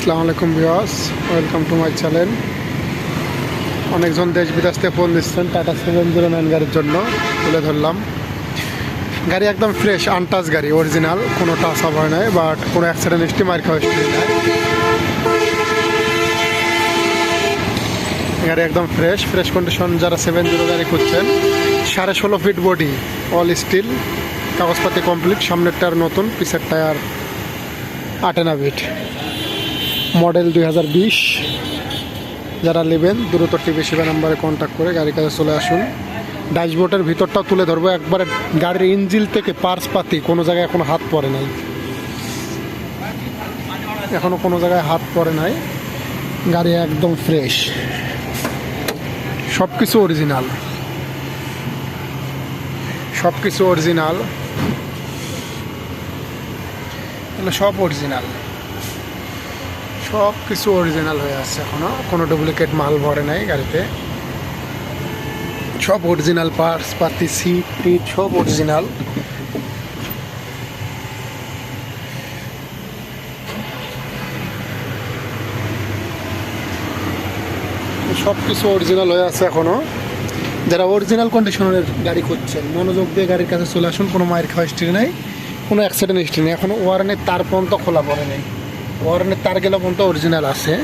আসসালামু আলাইকুম viewers welcome to my channel. অনেকজন দেশ বিদেশ থেকে ফোন দিচ্ছেন টাটা সেভেন জিরো নাইন গাড়ির জন্য, তুলে ধরলাম। গাড়ি একদম ফ্রেশ আনটাচ গাড়ি অরিজিনাল কোনো টাচ আপ হয় নাই বাট কোনো অ্যাক্সিডেন্ট হিস্ট্রি মার খাওয়া হিস্ট্রি নাই। গাড়ি একদম ফ্রেশ ফ্রেশ কন্ডিশন যারা সেভেন জিরো গাড়ি খুঁজছেন, সাড়ে ষোলো ফিট বডি অল স্টিল কাগজপাতি কমপ্লিট সামনের টায়ার নতুন পিছের টায়ার আটেনা বিট মডেল দুই হাজার বিশ। যারা নেবেন, দ্রুত টিভি সেবা নাম্বারে কন্ট্যাক্ট করে গাড়ির কাছে চলে আসুন। ড্যাশবোর্ডের ভিতরটাও তুলে ধরবো। একবারে গাড়ির ইঞ্জিল থেকে পার্স পাতি, কোনো জায়গায় এখনও হাত পড়ে নাই। এখনও কোনো জায়গায় হাত পড়ে নাই। গাড়ি একদম ফ্রেশ সব কিছু অরিজিনাল সব কিছু অরিজিনাল সব অরিজিনাল সব কিছু অরিজিনাল হয়ে আছে এখনও। কোনো ডুপ্লিকেট মাল ভরে নাই গাড়িতে। সব অরিজিনাল পার্টস পাতি সিট টিট সব অরিজিনাল সব কিছু অরিজিনাল হয়ে আছে এখনও। যারা অরিজিনাল কন্ডিশনের গাড়ি করছেন মনোযোগ দিয়ে গাড়ির কাছে চলে আসুন, কোনো মায়ের খাওয়া হিস্ট্রি নেই, কোনো অ্যাক্সিডেন্ট হিস্ট্রি নেই। এখনও ওয়ারেনের তার পর্যন্ত খোলা পড়ে নেই। ওয়ারেনের তার গেলে পর্যন্ত অরিজিনাল আছে।